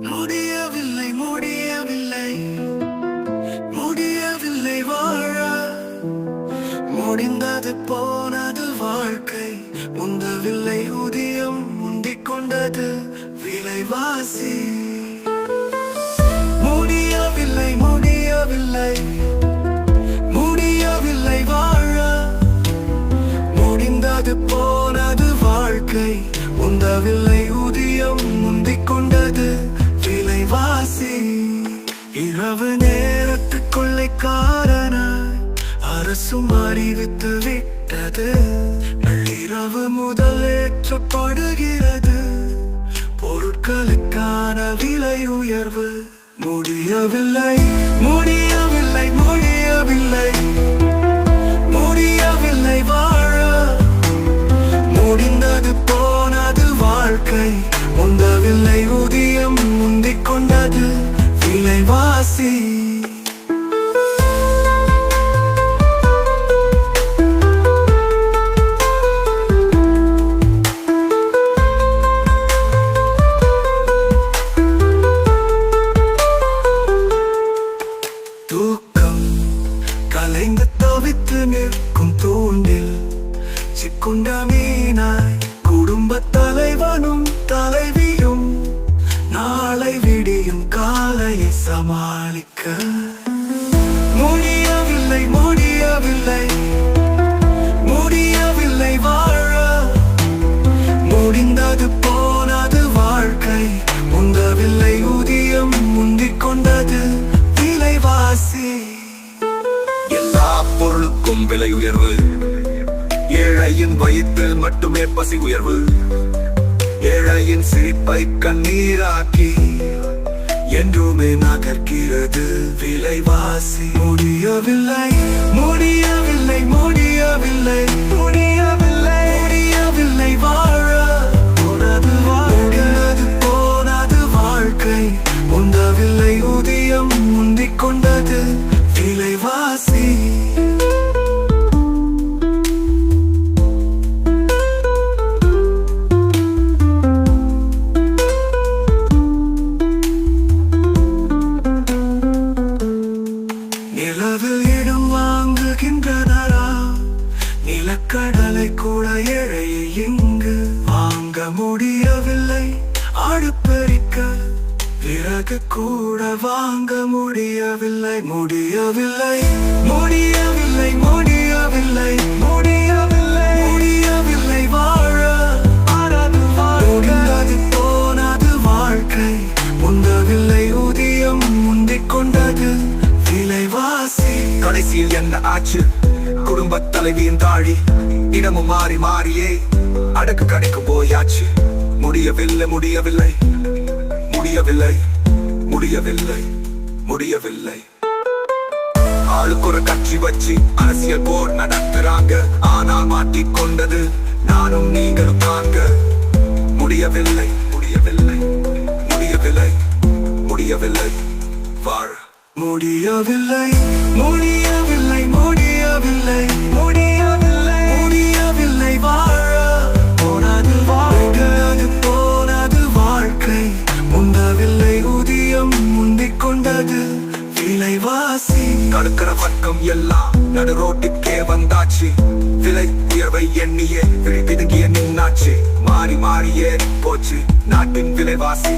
முடியவில்லை முடியவில்லை. முடியவில்லை வாழ. முடிந்தது போனது வாழ்க்கை. முந்தவில்லை ஊதியம் முந்திக் கொண்டது விலைவாசி. முடியவில்லை முடியவில்லை. அரசும் அறிவித்து விட்டது. நள்ளிரவு முதல் ஏற்றப்படுகிறது. பொருட்களுக்கான விலை உயர்வு. முடியவில்லை முடியவில்லை முடியவில்லை. கொண்ட மீனாய் குடும்ப தலைவனும் தலைவியும் நாளை விடியும் காலையை சமாளிக்க. முடியவில்லை முடியவில்லை. ஏழையின் வயிற்றில் மட்டுமே பசி உயர்வு. ஏழையின் சிரிப்பை கண்ணீராக்கி என்றுமே நகர்கிறது விலைவாசி. முடியவில்லை முடியவில்லை முடியவில்லை முடியவில்லை முடியவில்லை வாழ. போனது போனது வாழ்க்கை முந்தவில்லை நிலக்கடலை கூட ஏழையை இங்கு வாங்க முடியவில்லை. அடுப்பெரிக்க பிறகு கூட வாங்க முடியவில்லை. முடியவில்லை. முடியவில்லை முடியவில்லை. முடியவில்லை. முடியவில்லை வாழ. ஆனது வாழ்க்கை. போனது வாழ்க்கை. முந்தவில்லை ஊதியம் முந்திக் கொண்டது. விலைவாசி. கடைசியில் என்ன ஆச்சு? குடும்ப தலைவியின் தாழி. இடமும் மாறி மாறியே. அடக்கு கடைக்கு போயாச்சு. முடியவில்லை முடியவில்லை. முடியவில்லை முடியவில்லை முடியவில்லை. ஆளுக்கு ஒரு கட்சி வச்சு அரசியல் போர் நடத்துறாங்க. ஆனால் மாட்டிக்கொண்டது நானும் நீங்களும் தாங்க. முடியவில்லை முடியவில்லை முடியவில்லை முடியவில்லை. வாழ. முடியவில்லை முடியவில்லை முடிய முடியவில்லை. முடியவில்லை. முடியவில்லை. வாழ போனது வாழ்க்கை போனது வாழ்க்கை. முந்தவில்லை. ஊதியம் முந்திக் கொண்டது விலைவாசி. தடுக்கிற வர்க்கம் எல்லாம் நடு ரோட்டுக்கே வந்தாச்சு. விலை உயர்வை எண்ணியே விழி பிதுங்கிய நின்னாச்சு. மாறி மாறியே போச்சு நாட்டின் விலைவாசி.